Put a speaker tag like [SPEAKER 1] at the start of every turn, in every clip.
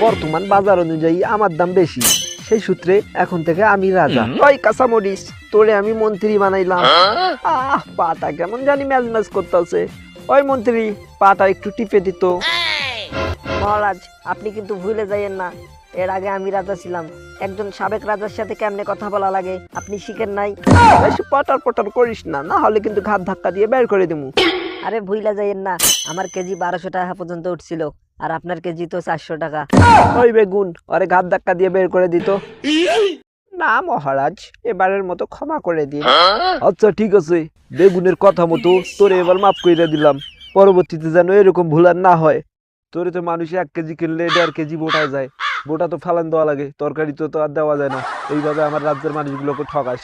[SPEAKER 1] বর্তমান বাজার অনুযায়ী আমার দাম বেশি। সেই সূত্রে এখন থেকে আমি রাজা। ওই কাঁচামরিচ তোরে আমি মন্ত্রী বানাইলাম। আহ পাটা কেমন জানি ম্যাজ ম্যাজ করতেছে। ওই মন্ত্রী পাটা একটু টিপে দিত।
[SPEAKER 2] মহারাজ আপনি কিন্তু ভুলে যাইয়েন না। এর আগে আমি রাজা ছিলাম। একজন সাবেক রাজার সাথে কেমনে কথা বলা লাগে? আপনি শিখেন নাই।
[SPEAKER 1] বেশি পটার পটার করিস না। না হলে কিন্তু ঘাত ধাক্কা দিয়ে বের করে দেবো
[SPEAKER 2] আরে ভুইলা যাইয়েন না, আমার কেজি বারোশো টাকা পর্যন্ত উঠছিল, আর আপনার কেজি তো চারশো টাকা।
[SPEAKER 1] ওই বেগুন আরে ঘাত ধাক্কা দিয়ে বের করে দিত। না মহারাজ, এবারের মতো ক্ষমা করে দিন। আচ্ছা ঠিক আছে, বেগুনের কথা মতো তোরে এবার মাফ করে দিলাম। পরবর্তীতে যেন এরকম ভুল আর না হয়। তোরে তো মানুষ এক কেজি কিনলে দেড় কেজি বোটা যায়। বোটা তো ফেলান দেওয়া লাগে, তরকারি তো তো আর দেওয়া যায় না। এইভাবে আমার রাজ্যের মানুষগুলোকে ঠকাস।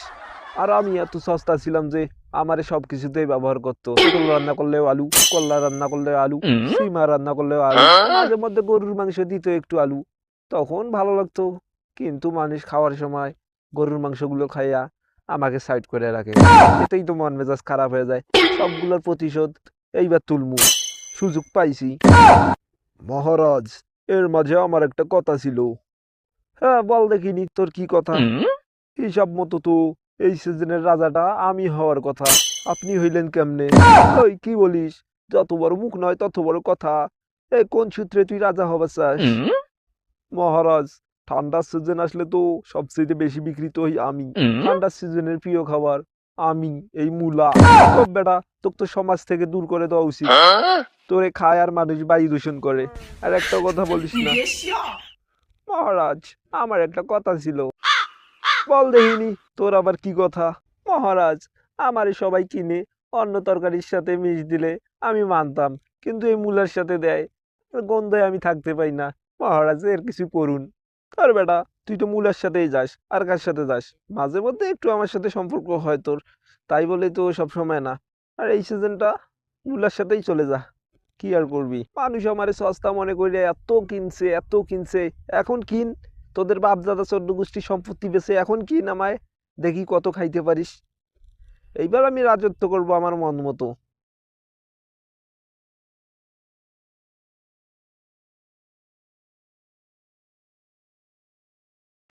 [SPEAKER 1] আর আমি এত সস্তা ছিলাম যে আমারে সব কিছুতেই ব্যবহার করতো। পটল রান্না করলেও আলু কল্লা রান্না করলেও আলু সিমা রান্না করলেও আলু মাঝে মধ্যে গরুর মাংস দিত একটু আলু। তখন ভালো লাগতো। কিন্তু মানুষ খাওয়ার সময় গরুর মাংসগুলো খাইয়া আমাকে সাইড করে রাখে। এতেই তো মন মেজাজ খারাপ হয়ে যায়। সবগুলোর প্রতিশোধ এইবার তুলমু। সুযোগ পাইছি। মহারাজ এর মাঝে আমার একটা কথা ছিল। হ্যাঁ বল দেখিনি তোর কি কথা? হিসাব মতো তো এই সিজনের রাজাটা আমি হওয়ার কথা। আপনি হইলেন কেমনে? ওই কি বলিস? যত বড় মুখ নয় তত বড় কথা। এই কোন সূত্রে তুই রাজা হবার চাস? মহারাজ ঠান্ডার সিজন আসলে তো সবচেয়ে বেশি বিক্রিত হই আমি। ঠান্ডার সিজনের প্রিয় খাবার আমি এই মূলা। তো বেটা তোকে তো সমাজ থেকে দূর করে দেওয়া উচিত। তোরে খায় আর মানুষ বায়ু দূষণ করে। আর একটা কথা বলিস না। মহারাজ আমার একটা কথা ছিল। বল দেখিনি। তোর আবার কি কথা? মহারাজ, আমারে সবাই কিনে অন্য তরকারির সাথে মিশ দিলে আমি মানতাম, কিন্তু এই মূলার সাথে দেয়। গন্ধে আমি থাকতে পাই না। মহারাজ, এর কিছু করুন। আর বেটা, তুই তো মূলার সাথেই যাস, আর কার সাথে যাস? মাঝে মধ্যে একটু আমার সাথে সম্পর্ক হয় তোর, তাই বলে তো সব সময় না। আর এই সিজনটা মূলার সাথেই চলে যা। কি আর করবি? মানুষ আমারে সস্তা মনে করে এত কিনছে এত কিনছে, এখন কিন। তোদের বাপ দাদা চোদ্দ গোষ্ঠী সম্পত্তি বেছে এখন কি নামায়? দেখি কত খাইতে পারিস। এইবার আমি রাজত্ব করব আমার মন মতো।